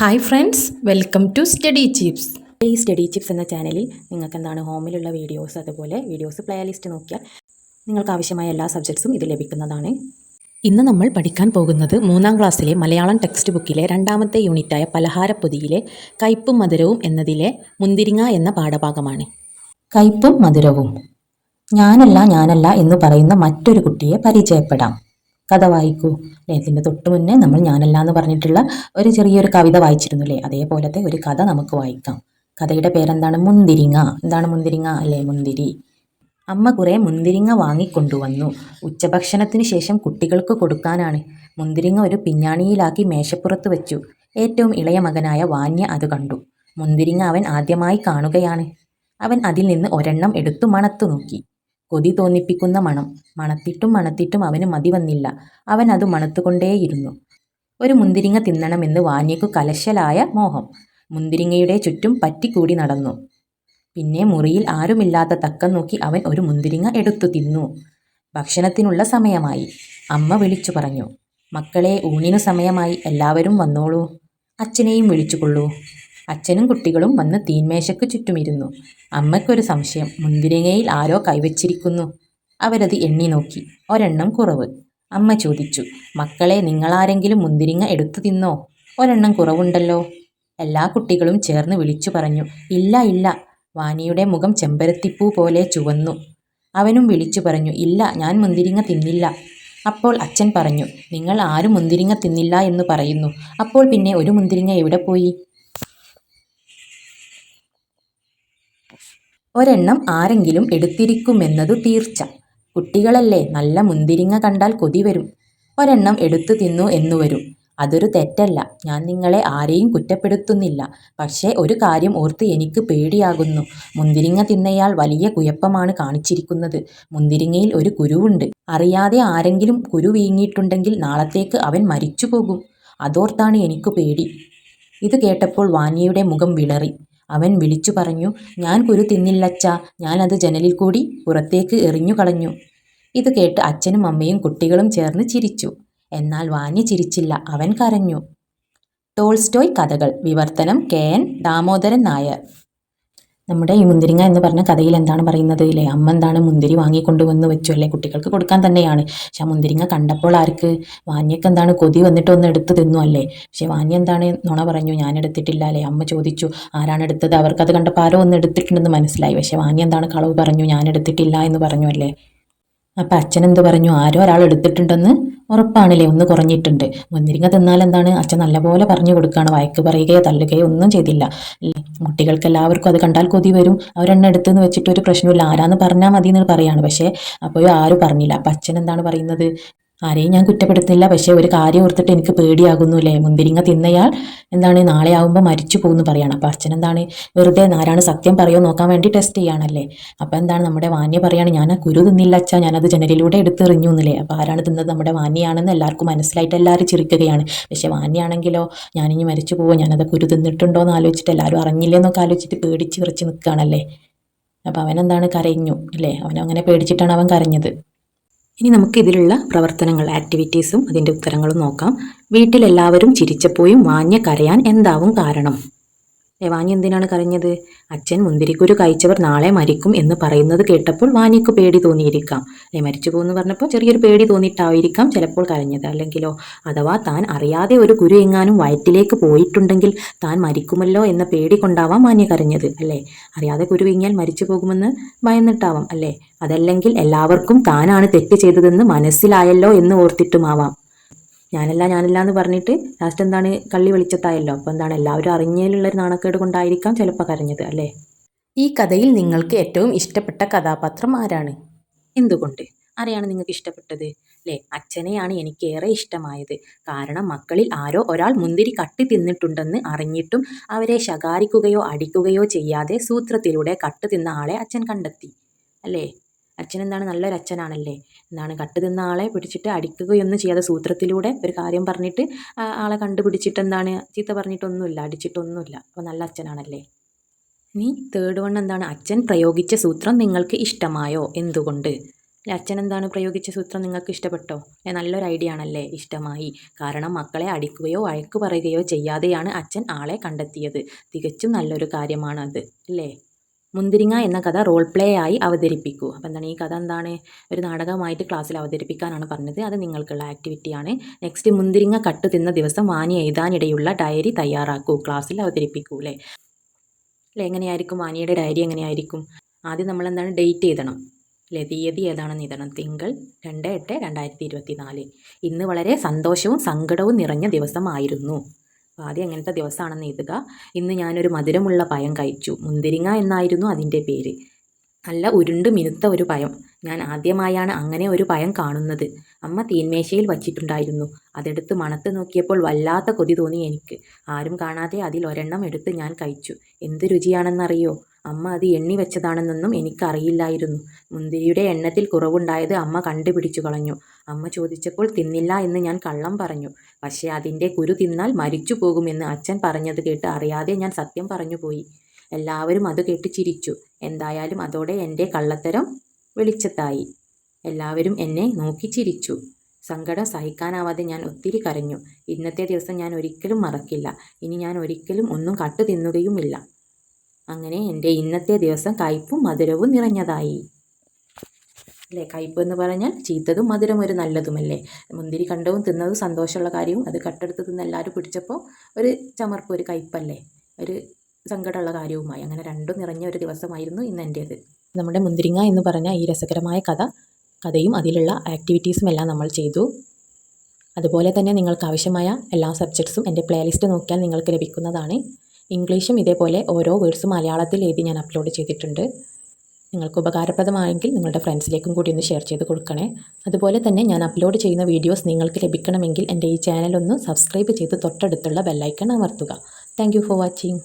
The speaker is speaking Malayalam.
Hi friends welcome to study chips ഈ സ്റ്റഡി ചിപ്സ് എന്ന ചാനലിൽ നിങ്ങൾക്ക് എന്താണ് ഹോമിലുള്ള വീഡിയോസ് അതുപോലെ വീഡിയോസ് പ്ലേ ലിസ്റ്റ് നോക്കിയാൽ നിങ്ങൾക്ക് ആവശ്യമായ എല്ലാ സബ്ജക്ട്സും ഇത് ലഭിക്കുന്നതാണ്. ഇന്ന് നമ്മൾ പഠിക്കാൻ പോകുന്നത് മൂന്നാം ക്ലാസ്സിലെ മലയാളം ടെക്സ്റ്റ് ബുക്കിലെ രണ്ടാമത്തെ യൂണിറ്റായ പലഹാരപ്പൊതിയിലെ കയ്പും മധുരവും എന്നതിലെ മുന്തിരിങ്ങ എന്ന പാഠഭാഗമാണ്. കയ്പും മധുരവും. ഞാനല്ല ഞാനല്ല എന്ന് പറയുന്ന മറ്റൊരു കുട്ടിയെ പരിചയപ്പെടാം. കഥ വായിക്കൂ. ഇതിന്റെ തൊട്ട് മുന്നേ നമ്മൾ ഞാനല്ല എന്ന് പറഞ്ഞിട്ടുള്ള ഒരു ചെറിയൊരു കവിത വായിച്ചിരുന്നു അല്ലേ അതേപോലത്തെ ഒരു കഥ നമുക്ക് വായിക്കാം. കഥയുടെ പേരെന്താണ്? മുന്തിരിങ്ങ. എന്താണ് മുന്തിരിങ്ങ? അല്ലേ? മുന്തിരി. അമ്മ കുറേ മുന്തിരിങ്ങ വാങ്ങിക്കൊണ്ടുവന്നു. ഉച്ചഭക്ഷണത്തിന് ശേഷം കുട്ടികൾക്ക് കൊടുക്കാനാണ്. മുന്തിരിങ്ങ ഒരു പിഞ്ഞാണിയിലാക്കി മേശപ്പുറത്ത് വെച്ചു. ഏറ്റവും ഇളയ മകനായ വാന്യ അത് കണ്ടു. മുന്തിരിങ്ങ അവൻ ആദ്യമായി കാണുകയാണ്. അവൻ അതിൽ നിന്ന് ഒരെണ്ണം എടുത്തു മണത്തു നോക്കി. കൊതി തോന്നിപ്പിക്കുന്ന മണം. മണത്തിട്ടും മണത്തിട്ടും അവന് മതി വന്നില്ല. അവൻ അത് മണത്തുകൊണ്ടേയിരുന്നു. ഒരു മുന്തിരിങ്ങ തിന്നണമെന്ന് വാന്യക്കു കലശലായ മോഹം. മുന്തിരിങ്ങയുടെ ചുറ്റും പറ്റിക്കൂടി നടന്നു. പിന്നെ മുറിയിൽ ആരുമില്ലാത്ത തക്കം നോക്കി അവൻ ഒരു മുന്തിരിങ്ങ എടുത്തു തിന്നു. ഭക്ഷണത്തിനുള്ള സമയമായി. അമ്മ വിളിച്ചു പറഞ്ഞു. മക്കളെ ഊണിനു സമയമായി. എല്ലാവരും വന്നോളൂ. അച്ഛനെയും വിളിച്ചുകൊള്ളൂ. അച്ഛനും കുട്ടികളും വന്ന് തീന്മേശയ്ക്ക് ചുറ്റുമിരുന്നു. അമ്മയ്ക്കൊരു സംശയം. മുന്തിരിങ്ങയിൽ ആരോ കൈവച്ചിരിക്കുന്നു. അവരത് എണ്ണി നോക്കി. ഒരെണ്ണം കുറവ്. അമ്മ ചോദിച്ചു മക്കളെ നിങ്ങളാരെങ്കിലും മുന്തിരിങ്ങ എടുത്തു തിന്നോ? ഒരെണ്ണം കുറവുണ്ടല്ലോ. എല്ലാ കുട്ടികളും ചേർന്ന് വിളിച്ചു പറഞ്ഞു ഇല്ല ഇല്ല. വാനിയുടെ മുഖം ചെമ്പരത്തിപ്പൂ പോലെ ചുവന്നു. അവനും വിളിച്ചു പറഞ്ഞു ഇല്ല ഞാൻ മുന്തിരിങ്ങ തിന്നില്ല. അപ്പോൾ അച്ഛൻ പറഞ്ഞു നിങ്ങൾ ആരും മുന്തിരിങ്ങ തിന്നില്ല എന്ന് പറയുന്നു. അപ്പോൾ പിന്നെ ഒരു മുന്തിരിങ്ങ എവിടെ പോയി? ഒരെണ്ണം ആരെങ്കിലും എടുത്തിരിക്കുമെന്നതു തീർച്ച. കുട്ടികളല്ലേ നല്ല മുന്തിരിങ്ങ കണ്ടാൽ കൊതി വരും. ഒരെണ്ണം എടുത്തു തിന്നു എന്നു വരും. അതൊരു തെറ്റല്ല. ഞാൻ നിങ്ങളെ ആരെയും കുറ്റപ്പെടുത്തുന്നില്ല. പക്ഷേ ഒരു കാര്യം ഓർത്ത് എനിക്ക് പേടിയാകുന്നു. മുന്തിരിങ്ങ തിന്നയാൾ വലിയ കുഴപ്പമാണ് കാണിച്ചിരിക്കുന്നത്. മുന്തിരിങ്ങയിൽ ഒരു കുരുവുണ്ട്. അറിയാതെ ആരെങ്കിലും കുരു വീങ്ങിയിട്ടുണ്ടെങ്കിൽ നാളത്തേക്ക് അവൻ മരിച്ചു പോകും അതോർത്താണ് എനിക്ക് പേടി. ഇത് കേട്ടപ്പോൾ വാനിയുടെ മുഖം വിളറി. അവൻ വിളിച്ചു പറഞ്ഞു ഞാൻ കുരു തിന്നില്ലച്ചാ ഞാനത് ജനലിൽ കൂടി പുറത്തേക്ക് എറിഞ്ഞു കളഞ്ഞു. ഇത് കേട്ട് അച്ഛനും അമ്മയും കുട്ടികളും ചേർന്ന് ചിരിച്ചു. എന്നാൽ വാന്യ ചിരിച്ചില്ല അവൻ കരഞ്ഞു. ടോൾസ്റ്റോയ് കഥകൾ വിവർത്തനം കെ എൻ ദാമോദരൻ നായർ. നമ്മുടെ ഈ മുന്തിരിങ്ങ എന്ന് പറഞ്ഞ കഥയിൽ എന്താണ് പറയുന്നത് അല്ലേ അമ്മ എന്താണ് മുന്തിരി വാങ്ങിക്കൊണ്ടുവന്ന് വെച്ചു അല്ലേ? കുട്ടികൾക്ക് കൊടുക്കാൻ തന്നെയാണ്. പക്ഷെ ആ മുന്തിരിങ്ങ കണ്ടപ്പോൾ ആർക്ക്? വാന്യക്ക് എന്താണ് കൊതി വന്നിട്ട് ഒന്ന് എടുത്ത് തിന്നു അല്ലേ? പക്ഷെ വാന്യ എന്താണ് നുണ പറഞ്ഞു ഞാൻ എടുത്തിട്ടില്ല അല്ലേ? അമ്മ ചോദിച്ചു ആരാണ് എടുത്തത്? അവർക്കത് കണ്ടപ്പോൾ ആരോ ഒന്ന് എടുത്തിട്ടുണ്ടെന്ന് മനസ്സിലായി. പക്ഷെ വാന്യ എന്താണ് കളവ് പറഞ്ഞു ഞാൻ എടുത്തിട്ടില്ല എന്ന് പറഞ്ഞു അല്ലേ? അപ്പം അച്ഛൻ എന്ത് പറഞ്ഞു? ആരോ ഒരാൾ എടുത്തിട്ടുണ്ടെന്ന് ഉറപ്പാണല്ലേ? ഒന്ന് കുറഞ്ഞിട്ടുണ്ട്. മുന്തിരിങ്ങ തിന്നാൽ എന്താണ്? അച്ഛൻ നല്ലപോലെ പറഞ്ഞു കൊടുക്കുകയാണ്. വയക്ക് പറയുകയോ തള്ളുകയോ ഒന്നും ചെയ്തില്ല. കുട്ടികൾക്ക് എല്ലാവർക്കും അത് കണ്ടാൽ കൊതി വരും. അവരെണ്ണ എടുത്തെന്ന് വെച്ചിട്ട് ഒരു പ്രശ്നമില്ല ആരാന്ന് പറഞ്ഞാൽ മതി എന്ന് പറയാണ്. പക്ഷേ അപ്പോഴും ആരും പറഞ്ഞില്ല. അപ്പം അച്ഛൻ എന്താണ് പറയുന്നത്? ആരെയും ഞാൻ കുറ്റപ്പെടുത്തുന്നില്ല പക്ഷേ ഒരു കാര്യം ഓർത്തിട്ട് എനിക്ക് പേടിയാകുന്നു അല്ലേ? മുന്തിരിങ്ങ തിന്നയാൾ എന്താണ് നാളെ ആകുമ്പോൾ മരിച്ചു പോകുന്നു പറയാണ്. അപ്പോൾ അച്ഛൻ എന്താണ്? വെറുതെ ആരാണ് സത്യം പറയുമോ നോക്കാൻ വേണ്ടി ടെസ്റ്റ് ചെയ്യാണല്ലേ? അപ്പോൾ എന്താണ് നമ്മുടെ വാന്യ പറയാണ് ഞാൻ കുരു തിന്നില്ല അച്ഛാ ഞാനത് ജനലിലൂടെ എടുത്തെറിഞ്ഞു എന്നല്ലേ അപ്പോൾ ആരാണ് തിന്നത്? നമ്മുടെ വാന്യാണെന്ന് എല്ലാവർക്കും മനസ്സിലായിട്ട് എല്ലാവരും ചിരിക്കുകയാണ്. പക്ഷേ വാന്യാണെങ്കിലോ ഞാനിനി മരിച്ചു പോവോ? ഞാനത് കുരു തിന്നിട്ടുണ്ടോ എന്ന് ആലോചിച്ചിട്ട് എല്ലാവരും അറിഞ്ഞില്ലെന്നൊക്കെ ആലോചിച്ചിട്ട് പേടിച്ച് വിറച്ച് നിൽക്കുകയാണല്ലേ അപ്പോൾ അവനെന്താണ് കരഞ്ഞു അല്ലേ? അവനങ്ങനെ പേടിച്ചിട്ടാണ് അവൻ കരഞ്ഞത്. ഇനി നമുക്ക് ഇതിലുള്ള പ്രവർത്തനങ്ങൾ ആക്ടിവിറ്റീസും അതിന്റെ ഉത്തരങ്ങളും നോക്കാം. വീട്ടിലെല്ലാവരും ചിരിച്ചപ്പോഴും വാഞ്ഞ കരയാൻ എന്താവും കാരണം? വാഞ്ഞ എന്തിനാണ് കരഞ്ഞത്? അച്ഛൻ മുന്തിരിക്കുരു കഴിച്ചവർ നാളെ മരിക്കും എന്ന് പറയുന്നത് കേട്ടപ്പോൾ വാനിക്ക് പേടി തോന്നിയിരിക്കാം. അല്ലെ മരിച്ചു പോകുമെന്ന് പറഞ്ഞപ്പോൾ ചെറിയൊരു പേടി തോന്നിയിട്ടായിരിക്കാം ചിലപ്പോൾ കരഞ്ഞത്. അല്ലെങ്കിലോ അഥവാ താൻ അറിയാതെ ഒരു കുരു എങ്ങാനും വയറ്റിലേക്ക് പോയിട്ടുണ്ടെങ്കിൽ താൻ മരിക്കുമല്ലോ എന്ന പേടി കൊണ്ടാവാം മാന്യ കരഞ്ഞത് അല്ലേ? അറിയാതെ കുരു വീങ്ങിയാൽ മരിച്ചു പോകുമെന്ന് ഭയന്നിട്ടാവാം അല്ലേ? അതല്ലെങ്കിൽ എല്ലാവർക്കും താനാണ് തെറ്റ് ചെയ്തതെന്ന് മനസ്സിലായല്ലോ എന്ന് ഓർത്തിട്ടുമാവാം. ഞാനല്ല ഞാനല്ല എന്ന് പറഞ്ഞിട്ട് ലാസ്റ്റ് എന്താണ് കള്ളി വെളിച്ചത്തായല്ലോ. അപ്പോൾ എന്താണ് എല്ലാവരും അറിഞ്ഞതിലുള്ളൊരു നാണക്കേട് കൊണ്ടായിരിക്കാം ചിലപ്പോൾ കരഞ്ഞത് അല്ലേ? ഈ കഥയിൽ നിങ്ങൾക്ക് ഏറ്റവും ഇഷ്ടപ്പെട്ട കഥാപാത്രം ആരാണ്? എന്തുകൊണ്ട്? ആരെയാണ് നിങ്ങൾക്ക് ഇഷ്ടപ്പെട്ടത്? അല്ലേ? അച്ഛനെയാണ് എനിക്ക് ഏറെ ഇഷ്ടമായത്. കാരണം മക്കളിൽ ആരോ ഒരാൾ മുന്തിരി കട്ടി തിന്നിട്ടുണ്ടെന്ന് അറിഞ്ഞിട്ടും അവരെ ശകാരിക്കുകയോ അടിക്കുകയോ ചെയ്യാതെ സൂത്രത്തിലൂടെ കട്ട് തിന്ന ആളെ അച്ഛൻ കണ്ടെത്തി. അല്ലേ? അച്ഛൻ എന്താണ് നല്ലൊരു അച്ഛനാണല്ലേ? എന്താണ്? കട്ട് തിന്ന ആളെ പിടിച്ചിട്ട് അടിക്കുകയൊന്നും ചെയ്യാതെ സൂത്രത്തിലൂടെ ഒരു കാര്യം പറഞ്ഞിട്ട് ആളെ കണ്ടുപിടിച്ചിട്ട് എന്താണ്? ചീത്ത പറഞ്ഞിട്ടൊന്നുമില്ല അടിച്ചിട്ടൊന്നുമില്ല. അപ്പോൾ നല്ല അച്ഛനാണല്ലേ? ഇനി തേർഡ് വൺ എന്താണ്? അച്ഛൻ പ്രയോഗിച്ച സൂത്രം നിങ്ങൾക്ക് ഇഷ്ടമായോ? എന്തുകൊണ്ട്? അച്ഛൻ എന്താണ് പ്രയോഗിച്ച സൂത്രം നിങ്ങൾക്ക് ഇഷ്ടപ്പെട്ടോ? നല്ലൊരു ഐഡിയ ആണല്ലേ? ഇഷ്ടമായി. കാരണം മക്കളെ അടിക്കുകയോ വഴക്ക് പറയുകയോ ചെയ്യാതെയാണ് അച്ഛൻ ആളെ കണ്ടെത്തിയത്. തികച്ചും നല്ലൊരു കാര്യമാണ് അത് അല്ലേ? മുന്തിരിങ്ങ എന്ന കഥ റോൾ പ്ലേ ആയി അവതരിപ്പിക്കൂ. അപ്പോൾ എന്താണ്? ഈ കഥ എന്താണ്? ഒരു നാടകമായിട്ട് ക്ലാസ്സിൽ അവതരിപ്പിക്കാനാണ് പറഞ്ഞത്. അത് നിങ്ങൾക്കുള്ള ആക്ടിവിറ്റിയാണ് നെക്സ്റ്റ് മുന്തിരിങ്ങ കട്ട് തിന്ന ദിവസം വാനി എഴുതാനിടയുള്ള ഡയറി തയ്യാറാക്കൂ. ക്ലാസ്സിൽ അവതരിപ്പിക്കൂ അല്ലേ? അല്ലേ? എങ്ങനെയായിരിക്കും? വാനിയുടെ ഡയറി എങ്ങനെയായിരിക്കും? ആദ്യം നമ്മൾ എന്താണ്? ഡേറ്റ് എഴുതണം അല്ലേ? തീയതി ഏതാണെന്ന് എഴുതണം. തിങ്കൾ രണ്ട് എട്ട് രണ്ടായിരത്തി ഇരുപത്തി നാല് ഇന്ന് വളരെ സന്തോഷവും സങ്കടവും നിറഞ്ഞ ദിവസമായിരുന്നു. ആദ്യം അങ്ങനത്തെ ദിവസമാണെന്ന് എഴുതുക. ഇന്ന് ഞാനൊരു മധുരമുള്ള പയം കഴിച്ചു. മുന്തിരിങ്ങ എന്നായിരുന്നു അതിന്റെ പേര്. നല്ല ഉരുണ്ട് മിനുത്ത ഒരു പയം ഞാൻ ആദ്യമായാണ് അങ്ങനെ ഒരു പയം കാണുന്നത്. അമ്മ തീന്മേശയിൽ വച്ചിട്ടുണ്ടായിരുന്നു. അതെടുത്ത് മണത്ത് നോക്കിയപ്പോൾ വല്ലാത്ത കൊതി തോന്നി എനിക്ക്. ആരും കാണാതെ അതിൽ ഒരെണ്ണം എടുത്ത് ഞാൻ കഴിച്ചു. എന്ത് രുചിയാണെന്നറിയോ? അമ്മ അത് എണ്ണി വെച്ചതാണെന്നൊന്നും എനിക്കറിയില്ലായിരുന്നു. മുന്തിരിയുടെ എണ്ണത്തിൽ കുറവുണ്ടായത് അമ്മ കണ്ടുപിടിച്ചു കളഞ്ഞു. അമ്മ ചോദിച്ചപ്പോൾ തിന്നില്ല എന്ന് ഞാൻ കള്ളം പറഞ്ഞു. പക്ഷേ അതിന്റെ കുരു തിന്നാൽ മരിച്ചു പോകുമെന്ന് അച്ഛൻ പറഞ്ഞത് കേട്ട് അറിയാതെ ഞാൻ സത്യം പറഞ്ഞു പോയി എല്ലാവരും അത് കേട്ട് ചിരിച്ചു. എന്തായാലും അതോടെ എന്റെ കള്ളത്തരം വെളിച്ചത്തായി. എല്ലാവരും എന്നെ നോക്കി ചിരിച്ചു. സങ്കടം സഹിക്കാനാവാതെ ഞാൻ ഒത്തിരി കരഞ്ഞു. ഇന്നത്തെ ദിവസം ഞാൻ ഒരിക്കലും മറക്കില്ല. ഇനി ഞാൻ ഒരിക്കലും ഒന്നും കട്ടു തിന്നുകയുമില്ല. അങ്ങനെ എന്റെ ഇന്നത്തെ ദിവസം കയ്പും മധുരവും നിറഞ്ഞതായി. അല്ലേ? കയ്പ് എന്ന് പറഞ്ഞാൽ ചീത്തതും മധുരം ഒരു നല്ലതുമല്ലേ? മുന്തിരി കണ്ടവും തിന്നതും സന്തോഷമുള്ള കാര്യവും അത് കട്ടെടുത്ത് തിന്ന് എല്ലാവരും പിടിച്ചപ്പോൾ ഒരു ചമർപ്പ് ഒരു കയ്പല്ലേ? ഒരു സങ്കടമുള്ള കാര്യവുമായി. അങ്ങനെ രണ്ടും നിറഞ്ഞ ഒരു ദിവസമായിരുന്നു ഇന്ന് എന്റേത് നമ്മുടെ മുന്തിരിങ്ങ എന്ന് പറഞ്ഞ ഈ രസകരമായ കഥ കഥയും അതിലുള്ള ആക്ടിവിറ്റീസും എല്ലാം നമ്മൾ ചെയ്തു. അതുപോലെ തന്നെ നിങ്ങൾക്ക് ആവശ്യമായ എല്ലാ സബ്ജക്ട്സും എന്റെ പ്ലേലിസ്റ്റ് നോക്കിയാൽ നിങ്ങൾക്ക് ലഭിക്കുന്നതാണ്. ഇംഗ്ലീഷും ഇതേപോലെ ഓരോ വേർഡ്സും മലയാളത്തിൽ എഴുതി ഞാൻ അപ്ലോഡ് ചെയ്തിട്ടുണ്ട്. നിങ്ങൾക്ക് ഉപകാരപ്രദമായെങ്കിൽ നിങ്ങളുടെ ഫ്രണ്ട്സിലേക്കും കൂടി ഒന്ന് ഷെയർ ചെയ്ത് കൊടുക്കണേ. അതുപോലെ തന്നെ ഞാൻ അപ്ലോഡ് ചെയ്യുന്ന വീഡിയോസ് നിങ്ങൾക്ക് ലഭിക്കണമെങ്കിൽ എന്റെ ഈ ചാനൽ ഒന്ന് സബ്സ്ക്രൈബ് ചെയ്ത് തൊട്ടടുത്തുള്ള ബെല്ലൈക്കൺ അമർത്തുക. Thank for watching.